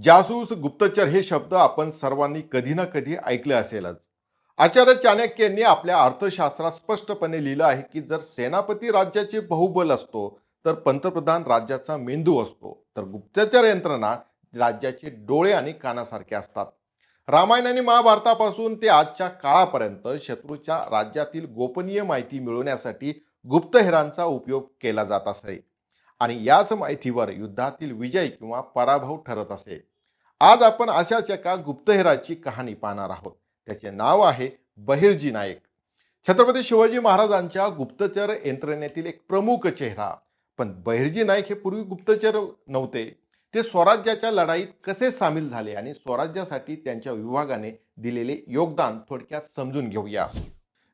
जासूस गुप्तचर हे शब्द आपण सर्वांनी कधी ना कधी ऐकले असेलच. आचार्य चाणक्य यांनी आपल्या अर्थशास्त्रात स्पष्टपणे लिहिलं आहे की जर सेनापती राज्याचे बहुबल असतो तर पंतप्रधान राज्याचा मेंदू असतो. तर गुप्तचर यंत्रणा राज्याचे डोळे आणि कानासारखे असतात. रामायण आणि महाभारतापासून ते आजच्या काळापर्यंत शत्रूच्या राज्यातील गोपनीय माहिती मिळवण्यासाठी गुप्तहेरांचा उपयोग केला जात असे. आणि याच माहितीवर युद्धातील विजय किंवा पराभव ठरत असे. आज आपण अशाच एका गुप्तहेराची कहाणी पाहणार आहोत. त्याचे नाव आहे बहिर्जी नायक छत्रपती शिवाजी महाराजांच्या गुप्तचर यंत्रणेतील एक प्रमुख चेहरा. पण बहिर्जी नाईक हे पूर्वी गुप्तचर नव्हते. ते स्वराज्याच्या लढाईत कसे सामील झाले आणि स्वराज्यासाठी त्यांच्या विभागाने दिलेले योगदान थोडक्यात समजून घेऊया.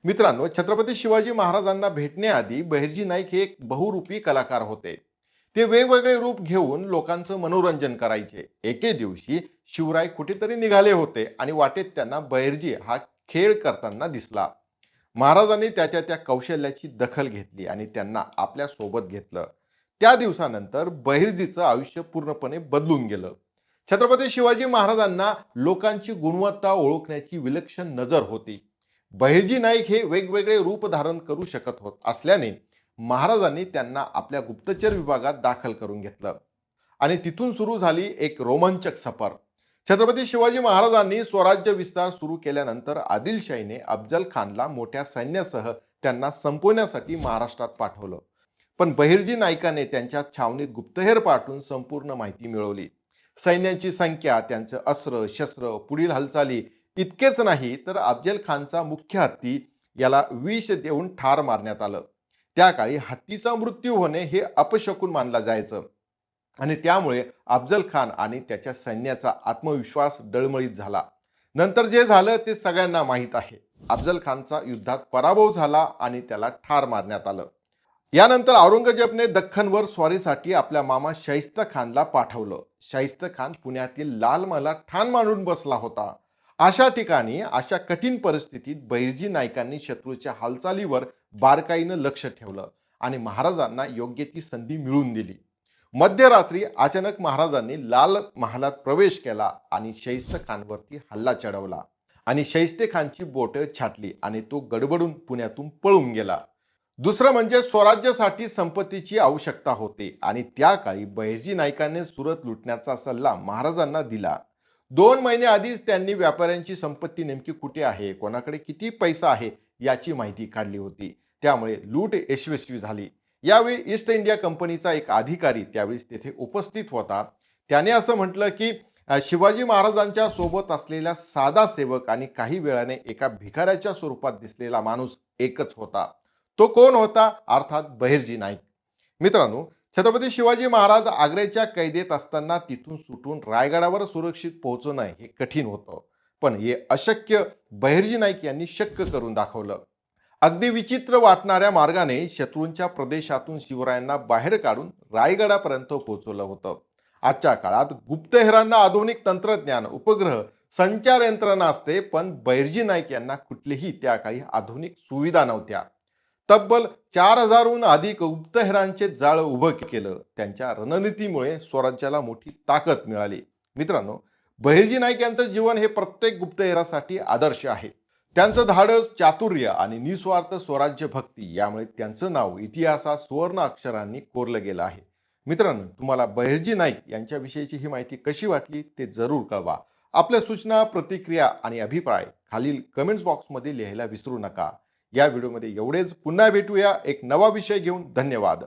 मित्रांनो छत्रपती शिवाजी महाराजांना भेटण्याआधी बहिर्जी नाईक हे एक बहुरूपी कलाकार होते. ते वेगवेगळे रूप घेऊन लोकांचं मनोरंजन करायचे. एके दिवशी शिवराय कुठेतरी निघाले होते आणि वाटेत त्यांना बहिर्जी हा खेळ करताना दिसला. महाराजांनी त्याच्या त्या कौशल्याची दखल घेतली आणि त्यांना आपल्यासोबत घेतलं. त्या दिवसानंतर बहिर्जीचं आयुष्य पूर्णपणे बदलून गेलं. छत्रपती शिवाजी महाराजांना लोकांची गुणवत्ता ओळखण्याची विलक्षण नजर होती. बहिर्जी नाईक हे वेगवेगळे रूप धारण करू शकत होत असल्याने महाराजांनी त्यांना आपल्या गुप्तचर विभागात दाखल करून घेतलं. आणि तिथून सुरू झाली एक रोमांचक सफर. छत्रपती शिवाजी महाराजांनी स्वराज्य विस्तार सुरू केल्यानंतर आदिलशाहीने अफजल खानला मोठ्या सैन्यासह त्यांना संपवण्यासाठी महाराष्ट्रात पाठवलं. पण बहिर्जी नायकाने त्यांच्या छावणीत गुप्तहेर पाठवून संपूर्ण माहिती मिळवली. सैन्याची संख्या त्यांचं अस्त्र शस्त्र पुढील हालचाली इतकेच नाही तर अफजल खानचा मुख्य हत्ती याला विष देऊन ठार मारण्यात आलं. त्या काळी हत्तीचा मृत्यू होणे हे अपशकून मानला जायचं. आणि त्यामुळे अफजल खान आणि त्याच्या सैन्याचा आत्मविश्वास डळमळीत झाला. नंतर जे झालं ते सगळ्यांना माहीत आहे. अफजल खानचा युद्धात पराभव झाला आणि त्याला ठार मारण्यात आलं. यानंतर औरंगजेबने दख्खनवर स्वारीसाठी आपल्या मामा शाहिस्त खानला पाठवलं. शाहिस्त खान पुण्यातील लाल मला ठाण मांडून बसला होता. अशा ठिकाणी अशा कठीण परिस्थितीत बैरजी नायकांनी शत्रूच्या हालचालीवर बारकाईनं लक्ष ठेवलं आणि महाराजांना योग्य ती संधी मिळवून दिली. मध्यरात्री अचानक महाराजांनी लाल महालात प्रवेश केला आणि शैस्त खानवरती हल्ला चढवला आणि शैस्ते खानची बोट छाटली आणि तो गडबडून पुण्यातून पळून गेला. दुसरं म्हणजे स्वराज्यासाठी संपत्तीची आवश्यकता होती आणि त्या काळी बहिर्जी नायकाने सुरत लुटण्याचा सल्ला महाराजांना दिला. दोन महिने आधीच त्यांनी व्यापाऱ्यांची संपत्ती नेमकी कुठे आहे? कोणाकडे किती पैसा आहे? याची माहिती काढली होती. त्यामुळे लूट यशस्वी झाली. यावेळी ईस्ट इंडिया कंपनीचा एक अधिकारी त्यावेळी तेथे उपस्थित होता. त्याने असं म्हटलं की शिवाजी महाराजांच्या सोबत असलेला साधा सेवक आणि काही वेळाने एका भिकाऱ्याच्या स्वरूपात दिसलेला माणूस एकच होता. तो कोण होता? अर्थात बहिर्जी नाईक. मित्रांनो छत्रपती शिवाजी महाराज आग्र्याच्या कैदेत असताना तिथून सुटून रायगडावर सुरक्षित पोहोचणं हे कठीण होतं. पण हे अशक्य बहिर्जी नाईक यांनी शक्य करून दाखवलं. अगदी विचित्र वाटणाऱ्या मार्गाने शत्रूंच्या प्रदेशातून शिवरायांना बाहेर काढून रायगडापर्यंत पोहोचवलं होतं. आजच्या काळात गुप्तहेरांना आधुनिक तंत्रज्ञान उपग्रह संचार यंत्रणा असते पण बैरजी नाईक यांना कुठलीही त्या काळी आधुनिक सुविधा नव्हत्या. तब्बल चार हजारहून अधिक गुप्तहेरांचे जाळ उभं केलं. त्यांच्या रणनीतीमुळे स्वराज्याला मोठी ताकद मिळाली. मित्रांनो बहिर्जी नाईक यांचं जीवन हे प्रत्येक गुप्तहेरासाठी आदर्श आहे. त्यांचं धाडस चातुर्य आणि निस्वार्थ स्वराज्य भक्ती यामुळे त्यांचं नाव इतिहासात सुवर्ण अक्षरांनी कोरलं गेलं आहे. मित्रांनो तुम्हाला बहिर्जी नाईक यांच्याविषयीची ही माहिती कशी वाटली ते जरूर कळवा. आपल्या सूचना प्रतिक्रिया आणि अभिप्राय खालील कमेंट्स बॉक्समध्ये लिहायला विसरू नका. या व्हिडिओमध्ये एवढेच. पुन्हा भेटूया एक नवा विषय घेऊन. धन्यवाद.